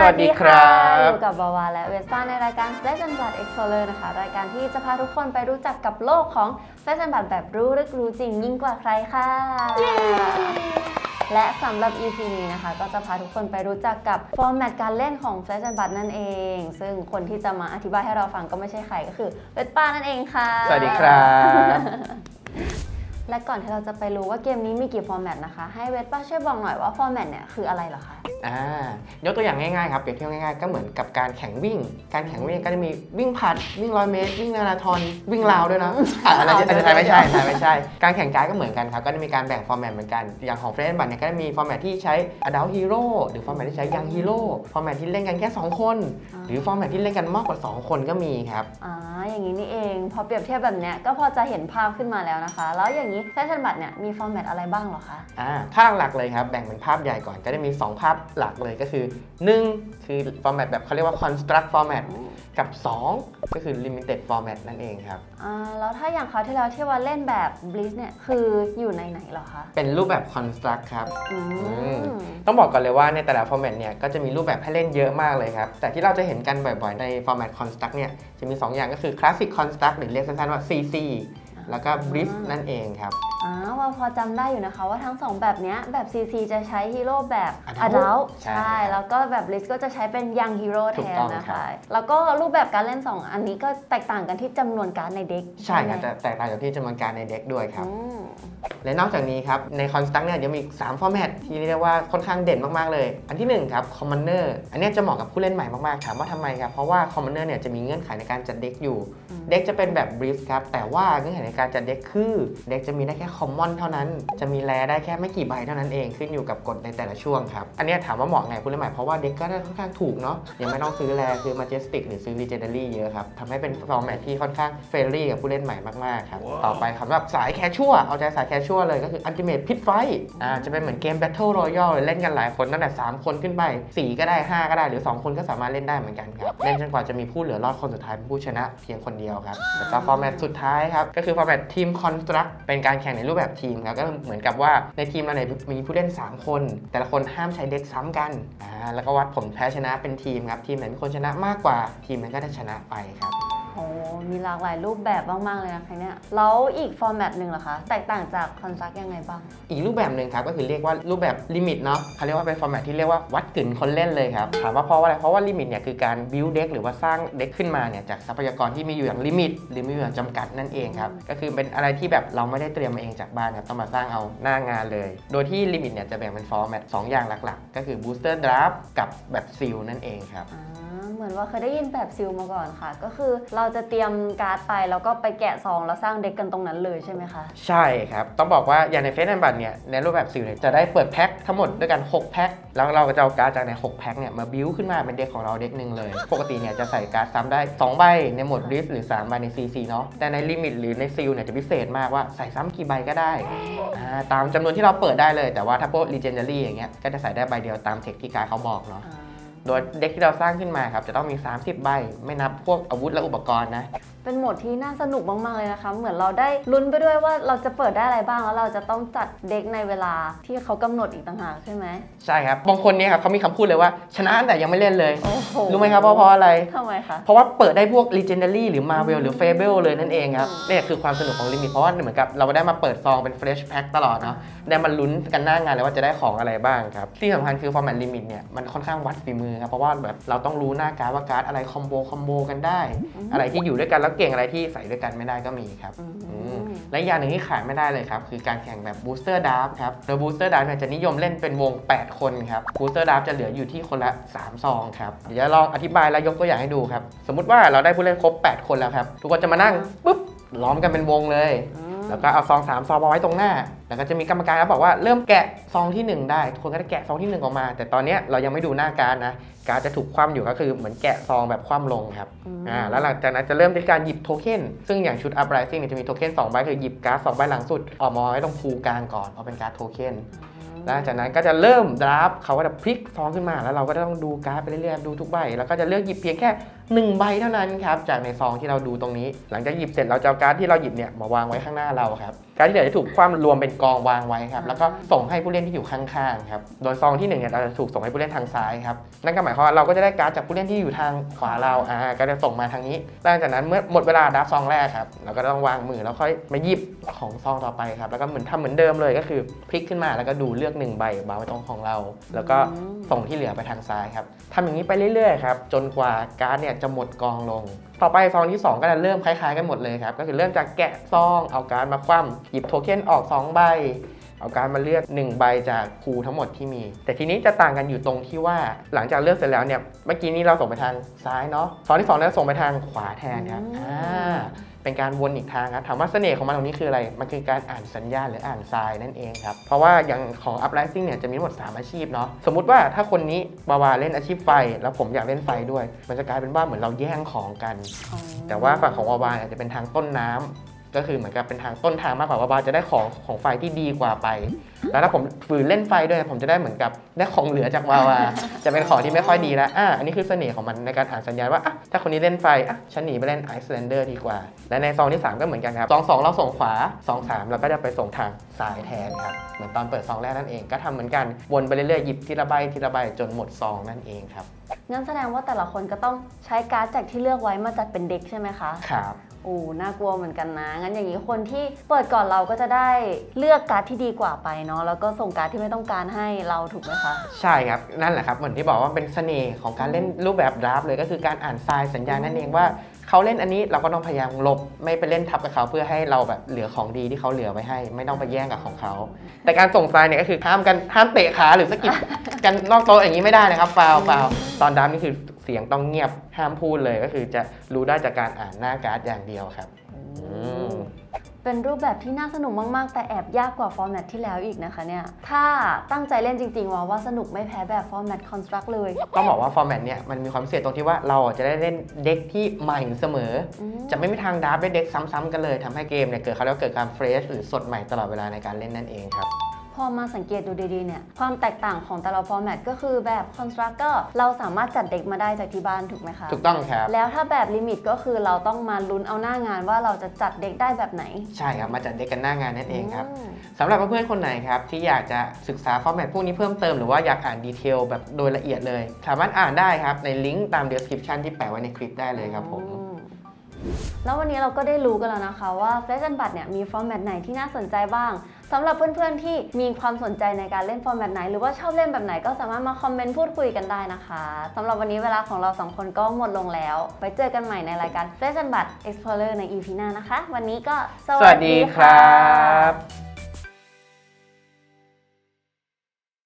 สวัสดีครับอยู่กับบาวาและเวสป้าในรายการ Flash and Blood Explorer นะคะ รายการที่จะพาทุกคนไปรู้จักกับโลกของ Flash and Blood แบบรู้ลึกรู้จริงยิ่งกว่าใครค่ะ และสำหรับ EP นี้นะคะ ก็จะพาทุกคนไปรู้จักกับฟอร์แมตการเล่นของ Flash and Blood นั่นเอง ซึ่งคนที่จะมาอธิบายให้เราฟังก็ไม่ใช่ใครก็คือเวสป้านั่นเองค่ะ สวัสดีครับ และก่อนที่เราจะไปรู้ว่าเกมนี้มีกี่ฟอร์แมตนะคะ ให้เวสป้าช่วยบอกหน่อยว่าฟอร์แมตเนี่ยคืออะไรเหรอคะอ่ายกตัวอย่างง่ายๆครับเปรียบเทียบง่ายๆก็เหมือนกับการแข่งวิ่ง การแข่งวิ่งก็จะมีวิ่งผลัดวิ่งร้อยเมตร วิ่งมาราธอนวิ่งราวด้วยนะอะอะไรจะอะไรไม่ใช่อะไรไม่ใช่ การแข่งการดก็เหมือนกันครับก็จะมีการแบ่งฟอร์แมตเหมือนกันอย่างของเฟรนด์บัตเนี่ยก็จะมีฟอร์แมตที่ใช้ adult hero หรือฟอร์แมตที่ใช้ young hero ฟอร์แมตที่เล่นกันแค่ 2 คนอ่าหรือฟอร์แมตที่เล่นกันมากกว่า 2 คนก็มีครับอ่าอย่างนี้นี่เอง พอเปรียบเทียบแบบเนี้ยก็พอจะเห็นภาพขึ้นมาแล้วนะคะ แล้วอย่างนี้แฟชั่นบัตเนี่ยมีฟอร์แมตอะไรบ้างเหรอคะอ่าถ้าหลักๆเลยครับแบ่งเป็นภาพใหญ่ก่อนก็จะมี 2 ภาพหลักเลยก็คือ 1 คือฟอร์แมตแบบเขาเรียกว่า construct format กับ 2 ก็คือ limited format นั่นเองครับอ่าแล้วถ้าอย่างคราวที่แล้วที่ว่าเล่นแบบ Bliss เนี่ยคืออยู่ในไหนเหรอคะเป็นรูปแบบ construct ครับอืมมต้องบอกก่อนเลยว่าในแต่ละ format เนี่ยก็จะมีรูปแบบให้เล่นเยอะมากเลยครับแต่ที่เราจะเห็นกันบ่อยๆใน format construct เนี่ยจะมี 2 อย่างก็คือ classic construct หรือเรียกสั้นๆว่า CC แล้วก็บริฟนั่นเองครับอ่าว่าพอจำได้อยู่นะคะว่าทั้งสองแบบเนี้ยแบบ CC จะใช้ฮีโร่แบบ Adult Adult ใช่ใช่ แล้วก็แบบ Bliss ก็จะใช้เป็น Young Hero ถูแทกนต้องนะครัคะ บ แล้วก็รูปแบบการเล่น 2 อันนี้ก็แตกต่างกันที่จำนวนการ์ดในเด็กใช่ครับไหมจะแตกต่างจากที่จำนวนการในเด็กด้วยครับ อืม และนอกจากนี้ครับ ใน Construct เนี่ยยังมีอีก3 format ที่เรียกว่าค่อนข้างเด่นมากๆเลย อันทีหนึ่1ครับ Commoner อันเนี้ยจะเหมาะกับผู้เล่นใหม่มากๆถามว่าทำไมครับ เพราะว่า Commoner เนี่ยจะมีเงื่อนไขในการจัดเด็กอยู่ อืม เด็กจะเป็นแบบ Brief ครับ แต่ว่าเงื่อนไขในการจัดเด็กคือ เด็กจะมีได้แค่ Common เท่านั้นจะมีแรได้แค่ไม่กี่ใบเท่านั้นเองขึ้นอยู่กับกฎในแต่ละช่วงครับ อันเนี้ยถามว่าเหมาะไงผู้เล่นใหม่เพราะว่าเด็กก็ได้ค่อนข้างถูกเนาะยังไม่ต้องซื้อแรซื้อ Majestic หรือซื้อ Legendary เยอะครับทำให้เป็น format ที่ค่อนข้างเฟรนลี่กับผู้เล่นใหม่มากๆครับต่อไปสำหรับสายแคชชัวเอาใจสายแคชชัวเลยก็คือ Ultimate Pit Fight อ่าจะเป็นเหมือนเกม Battle Royale เลยเล่นกันหลายคนตั้งแต่3คนขึ้นไป4ก็ได้ 5 ก็ได้หรือ 2 คนก็สามารถเล่นได้เหมือนกันครับเล่นจนกว่าจะมีผู้เหลือรอดคนสุดท้ายเป็นผู้ชนะเพียงคนเดียวครับแล้วก็ฟอร์แมตสุดท้ายครับก็คือฟอร์แมตทีมคอนสตรักเป็นการแข่งในรูปแบบทีมครับก็เหมือนกับว่าในทีมเราเนี่ยมีผู้เล่น 3 คน แต่ละคนห้ามใช้เด็กซ้ำกันอ่าแล้วก็วัดผลแพ้ชนะเป็นทีมครับทีมไหนมีคนชนะมากกว่าทีมนั้นก็ได้ชนะไปครับ โอ้มีหลากหลายรูปแบบมากๆเลยนะคะเนี่ยแล้วอีกฟอร์แมตหนึ่งเหรอคะ แตกต่างจากคอนซักยังไงบ้าง อีกรูปแบบหนึ่งครับก็คือเรียกว่ารูปแบบลิมิตเนาะเขาเรียกว่าเป็นฟอร์แมตที่เรียกว่าวัดกึ่นคนเล่นเลยครับถามว่าเพราะว่าอะไรเพราะว่าลิมิตเนี่ยคือการบิวเด็กหรือว่าสร้างเด็กขึ้นมาเนี่ยจากทรัพยากรที่มีอยู่อย่างลิมิต หรือมีอยู่อย่างจำกัดนั่นเองครับก็คือเป็นอะไรที่แบบเราไม่ได้เตรียมมาเองจากบ้านครับต้องมาสร้างเอาหน้างานเลย โดยที่ลิมิตเนี่ยจะแบ่งเป็นฟอร์แมตสองอย่างหลัก ๆ ก็คือบูสเตอร์ดราฟกับแบบซิลนั่นเองครับอ่าเหมือน ว่าเคยได้ยินแบบซิลมาก่อนค่ะ ก็คือเราจะเตรียมการ์ดไปแล้วก็ไปแกะซองแล้วสร้างเด็กกันตรงนั้นเลยใช่ไหมคะ ใช่ครับ ต้องบอกว่าอย่างในเฟสแอนบัตเนี่ยในรูปแบบซิลเนี่ยจะได้เปิดแพ็คทั้งหมดด้วยกัน 6 แพ็คแล้วเราก็จะเอาการ์ดจากใน 6 แพ็คเนี่ยมาบิวขึ้นมาเป็นเด็กของเราเด็กหนึ่งเลย ปกติเนี่ยจะใส่การ์ดซ้ำได้ 2 ใบในโหมดริสหรือ 3 ใบใน CC เนาะแต่ในลิมิตหรือในซิลเนี่ยจะพิเศษมากว่าใส่ซ้ำกี่ใบก็ได้อ่าตามจำนวนที่เราเปิดได้เลย แต่ว่าถ้าพวก Legendary อย่างเงี้ยก็จะใส่ได้ใบเดียวตามเทคที่การ์ดเขาบอกเนาะอ่า โดยเด็กที่เราสร้างขึ้นมาครับจะต้องมี 30 ใบ ไม่นับพวกอาวุธและอุปกรณ์นะ เป็นโหมดที่น่าสนุกมาก ๆ เลยนะคะ เหมือนเราได้ลุ้นไปด้วยว่าเราจะเปิดได้อะไรบ้าง แล้วเราจะต้องจัดเด็กในเวลาที่เขากำหนดอีกต่างหากใช่ไหม ใช่ครับ บางคนเนี่ยครับเขามีคำพูดเลยว่า ชนะแต่ยังไม่เล่นเลยโอ้โหรู้ไหมครับเพราะเพราะอะไรทำไมคะ เพราะว่าเปิดได้พวก Legendary หรือ Marvel หรือ Fable เลยนั่นเองครับอืมเนี่ยคือความสนุกของลิมิตเพราะว่าเหมือนกับเราได้มาเปิดซองเป็น Fresh Pack ตลอดเนาะได้มาลุ้นกันหน้างานเลยว่าจะได้ของอะไรบ้างครับที่สำคัญคือ Format Limit เนี่ยมันค่อนข้างวัดฝีมือครับเพราะว่าแบบเราต้องรู้หน้าการดว่าการ์ดอะไรคอมโบคอมโบกันได้ อะไรที่อยู่ด้วยกันแล้วเก่งอะไรที่ใส่ด้วยกันไม่ได้ก็มีครับอืมอืมและอีกอย่างหนึ่งที่ขาดไม่ได้เลยครับ คือการแข่งแบบ Booster Draft ครับโดย Booster Draft เนี่ยจะนิยมเล่นเป็นวง 8 คนครับ Booster Draft จะเหลืออยู่ที่คนละ 3 ซองครับเดี๋ยวจะลองอธิบายแล้วยกตัวอย่างให้ดูครับสมมุติว่าเราได้ผู้เล่นครบ 8 คนแล้วครับทุกคนจะมานั่งปุ๊บล้อมกันเป็นวงเลยอืม แล้วก็เอาซองสามซองมาไว้ตรงหน้า แล้วก็จะมีกรรมการเขาบอกว่าเริ่มแกะซองที่ 1 ได้ ทุกคนก็จะแกะซองที่ 1 ออกมา แต่ตอนเนี้ยเรายังไม่ดูหน้าการดนะ การดจะถูกคว่ำอยู่ก็คือเหมือนแกะซองแบบคว่ำลงครับอืมอ่า แล้วหลังจากนั้นจะเริ่มด้วยการหยิบโทเค็น ซึ่งอย่างชุด Uprising เนี่ยจะมีโทเค็น2ใบคือหยิบการ์ด2ใบหลังสุดออกมาไว้ตรงภูกลางก่อนเพราะเป็นการ์ดโทเค็นหลังจากนั้นก็จะเริ่มดราฟเขาก็จะพลิกซองขึ้นมา แล้วเราก็ต้องดูการ์ดไปเรื่อยๆ ดูทุกใบ แล้วก็จะเลือกหยิบเพียงแค่ หนึ่งใบเท่านั้นครับจากในซองที่เราดูตรงนี้ หลังจากหยิบเสร็จเราจะเอาการ์ดที่เราหยิบเนี่ยมาวางไว้ข้างหน้าเราครับ การที่เหลือจะถูกคว่ำรวมเป็นกองวางไว้ครับแล้วก็ส่งให้ผู้เล่นที่อยู่ข้างๆครับโดยซองที่หนึ่งเนี่ยเราจะถูกส่งให้ผู้เล่นทางซ้ายครับนั่นก็หมายความว่าเราก็จะได้การ์ดจากผู้เล่นที่อยู่ทางขวาเราอ่าก็จะส่งมาทางนี้หลังจากนั้นเมื่อหมดเวลาดับซองแรกครับเราก็ต้องวางมือแล้วค่อยมาหยิบของซองต่อไปครับแล้วก็เหมือนทำเหมือนเดิมเลยก็คือพลิกขึ้นมาแล้วก็ดูเลือกหนึ่งใบวางไว้ตรงของเรา แล้วก็ส่งที่เหลือไปทางซ้ายครับทำอย่างนี้ไปเรื่อยๆครับจนกว่าการ์ดเนี่ยจะหมดกองลง ต่อไปซองที่ 2 ก็จะเริ่มคล้ายๆกันหมดเลยครับก็คือเริ่มจากแกะซองเอาการ์ดมาคว่ำหยิบโทเค็นออก 2 ใบ เอาการดมาเลือก 1 ใบจากคูทั้งหมดที่มี แต่ทีนี้จะต่างกันอยู่ตรงที่ว่าหลังจากเลือกเสร็จแล้วเนี่ย เมื่อกี้นี้เราส่งไปทางซ้ายเนาะซองที่2เนี่ยส่งไปทางขวาแทนครับอืมอ่าเป็นการวนอีกทางครับถามว่าเสน่ห์ของมันตรงนี้คืออะไร มันคือการอ่านสัญญาณหรืออ่านทรายนั่นเองครับ เพราะว่าอย่างของ Uprising เนี่ยจะมีทั้งหมด 3 อาชีพเนาะสมมุติว่าถ้าคนนี้บาวาเล่นอาชีพไฟ แล้วผมอยากเล่นไฟด้วย มันจะกลายเป็นว่าเหมือนเราแย่งของกันอ๋อแต่ว่าฝั่งของวาวาอาจจะเป็นทางต้นน้ำ ก็คือเหมือนกับเป็นทางต้นทางมากกว่าวาวาจะได้ของของไฟที่ดีกว่าไป แล้วถ้าผมฝืนเล่นไฟด้วยผมจะได้เหมือนกับได้ของเหลือจากวาวาจะเป็นของที่ไม่ค่อยดีแล้วอะอันนี้คือเสน่ห์ของมันในการอ่านสัญญาณว่าอะถ้าคนนี้เล่นไฟอะฉันหนีไปเล่นไอซ์แลนเดอร์ดีกว่า และในซองที่ 3 ก็เหมือนกันครับซองสองเราส่งขวาซองสามเราก็จะไปส่งทางซ้ายแทนครับเหมือนตอนเปิดซองแรกนั่นเองก็ทำเหมือนกันวนไปเรื่อยๆหยิบทีละใบทีละใบจนหมดซองนั่นเองครับงั้นแสดงว่าแต่ละคนก็ต้องใช้การ์ดจากที่เลือกไว้มาจัดเป็นเด็กใช่ไหมคะครับ โอ้น่ากลัวเหมือนกันนะ งั้นอย่างนี้คนที่เปิดก่อนเราก็จะได้เลือกการ์ดที่ดีกว่าไปเนาะ แล้วก็ส่งการ์ดที่ไม่ต้องการให้เราถูกไหมคะ ใช่ครับ นั่นแหละครับเหมือนที่บอกว่าเป็นเสน่ห์ของการเล่นรูปแบบดราฟเลยก็คือการอ่านทรายสัญญาณนั่นเองว่าเขาเล่นอันนี้เราก็ต้องพยายามหลบไม่ไปเล่นทับกับเขาเพื่อให้เราแบบเหลือของดีที่เขาเหลือไว้ให้ ไม่ต้องไปแย่งกับของเขา แต่การส่งทรายเนี่ยก็คือห้ามกันห้ามเตะขาหรือสะกิดกันนอกโต๊ะอย่างนี้ไม่ได้นะครับฟาวฟาวตอนดราฟนี่คือ เสียงต้องเงียบห้ามพูดเลยก็คือจะรู้ได้จากการอ่านหน้าการ์ดอย่างเดียวครับอืมเป็นรูปแบบที่น่าสนุกมากๆ แต่แอบยากกว่าฟอร์แมตที่แล้วอีกนะคะเนี่ย ถ้าตั้งใจเล่นจริงๆว่าว่าสนุกไม่แพ้แบบฟอร์แมตคอนสตรักเลย ต้องบอกว่าฟอร์แมตเนี่ยมันมีความพิเศษตรงที่ว่าเราจะได้เล่นเด็กที่ใหม่เสมออืมจะไม่มีทางดราฟต์ด้วยเด็กซ้ำๆกันเลยทำให้เกมเนี่ยเกิดเขาเรียกว่าเกิดการเฟรชหรือสดใหม่ตลอดเวลาในการเล่นนั่นเองครับ พอมาสังเกตดูดีๆเนี่ยความแตกต่างของแต่ละฟอร์แมตก็คือแบบคอนสตรักก็เราสามารถจัดเด็กมาได้จากที่บ้านถูกไหมคะ ถูกต้องครับ แล้วถ้าแบบลิมิตก็คือเราต้องมาลุ้นเอาหน้างานว่าเราจะจัดเด็กได้แบบไหน ใช่ครับ มาจัดเด็กกันหน้างานนั่นเองครับมสำหรับเพื่อนๆคนไหนครับที่อยากจะศึกษาฟอร์แมตพวกนี้เพิ่มเติมหรือว่าอยากอ่านดีเทลแบบโดยละเอียดเลย สามารถอ่านได้ครับในลิงก์ตาม description ที่แปะไว้ในคลิปได้เลยครับผมอืมแล้ววันนี้เราก็ได้รู้กันแล้วนะคะว่า Flash and Bud เนี่ยมีฟอร์แมตไหนที่น่าสนใจบ้าง สำหรับเพื่อนๆที่มีความสนใจในการเล่นฟอร์แมตไหน หรือว่าชอบเล่นแบบไหนก็สามารถมาคอมเมนต์พูดคุยกันได้นะคะสำหรับวันนี้เวลาของเราสองคนก็หมดลงแล้ว ไปเจอกันใหม่ในรายการ f r e s h and Bud Explorer ใน EP หน้านะคะ วันนี้ก็สวัสดีครับ